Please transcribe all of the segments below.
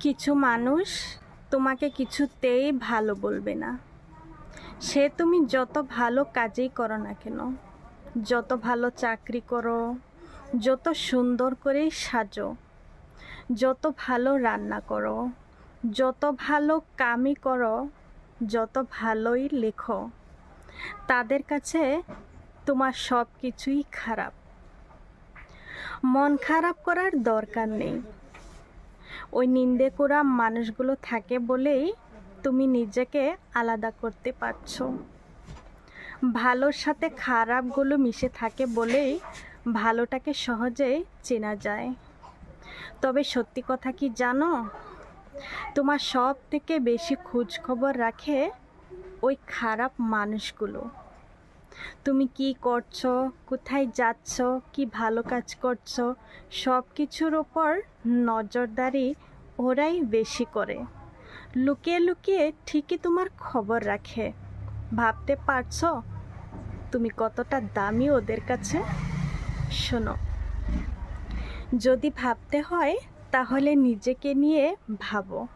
কিছু মানুষ তোমাকে কিছুতেই ভালো বলবে না। সে তুমি যত ভালো কাজেই করো না কেন, যত ভালো চাকরি করো, যত সুন্দর করে সাজো, যত ভালো রান্না করো, যত ভালো কামই করো, যত ভালোই লেখো, তাদের কাছে তোমার সব কিছুই খারাপ। মন খারাপ করার দরকার নেই। ওই নিন্দে করা মানুষগুলো থাকে বলেই তুমি নিজেকে আলাদা করতে পারছ। ভালোর সাথে খারাপগুলো মিশে থাকে বলেই ভালোটাকে সহজেই চেনা যায়। তবে সত্যি কথা কি জানো? তোমার সব থেকে বেশি খোঁজখবর রাখে ওই খারাপ মানুষগুলো। তুমি কি করছ? কোথায় যাচ্ছ? কি ভালো কাজ করছ? সব কিছুর ওপর নজরদারি ওরাই বেশি করে। লুকিয়ে লুকিয়ে ঠিকই তোমার খবর রাখে। ভাবতে পারছ? তুমি কতটা দামি ওদের কাছে? শোনো, যদি ভাবতে হয়, তাহলে নিজেকে নিয়ে ভাবো।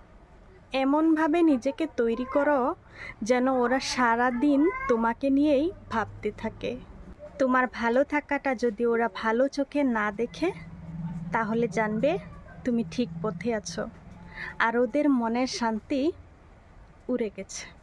এমনভাবে নিজেকে তৈরি করো যেন ওরা সারা দিন তোমাকে নিয়েই ভাবতে থাকে। তোমার ভালো থাকাটা যদি ওরা ভালো চোখে না দেখে, তাহলে জানবে তুমি ঠিক পথে আছো। আর ওদের মনের শান্তি উড়ে গেছে।